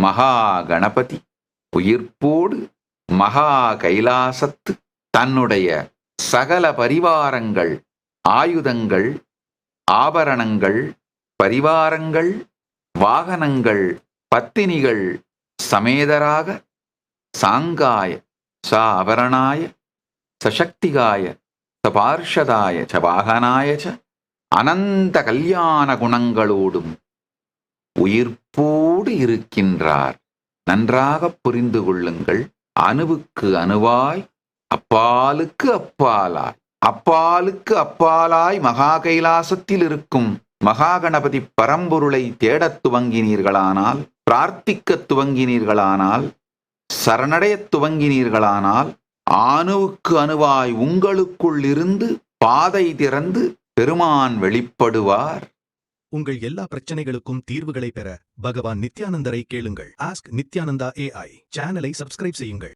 மகா கணபதி உயிர்ப்போடு மகா கைலாசத்து தன்னுடைய சகல பரிவாரங்கள் ஆயுதங்கள் ஆபரணங்கள் பரிவாரங்கள் வாகனங்கள் பத்தினிகள் சமேதராக சாங்காய ச ஆபரணாய சசக்திகாய சபார்ஷதாய ச வாகனாய ச அனந்த கல்யாண குணங்களோடும் உயிர்ப்போடு இருக்கின்றார். நன்றாக புரிந்து கொள்ளுங்கள். அணுவுக்கு அணுவாய் அப்பாலுக்கு அப்பாலாய். அப்பாலுக்கு அப்பாலாய் மகா கைலாசத்தில் இருக்கும் மகாகணபதி பரம்பொருளை தேடத் துவங்கினீர்களானால் பிரார்த்திக்கத் துவங்கினீர்களானால் சரணடையத் துவங்கினீர்களானால் அணுவுக்கு அணுவாய் உங்களுக்குள் இருந்து பாதை திறந்து பெருமான் வெளிப்படுவார். உங்கள் எல்லா பிரச்சனைகளுக்கும் தீர்வுகளை பெற பகவான் நித்யானந்தரை கேளுங்கள். ஆஸ்க் நித்யானந்தா ஏஐ சேனலை சப்ஸ்கிரைப் செய்யுங்கள்.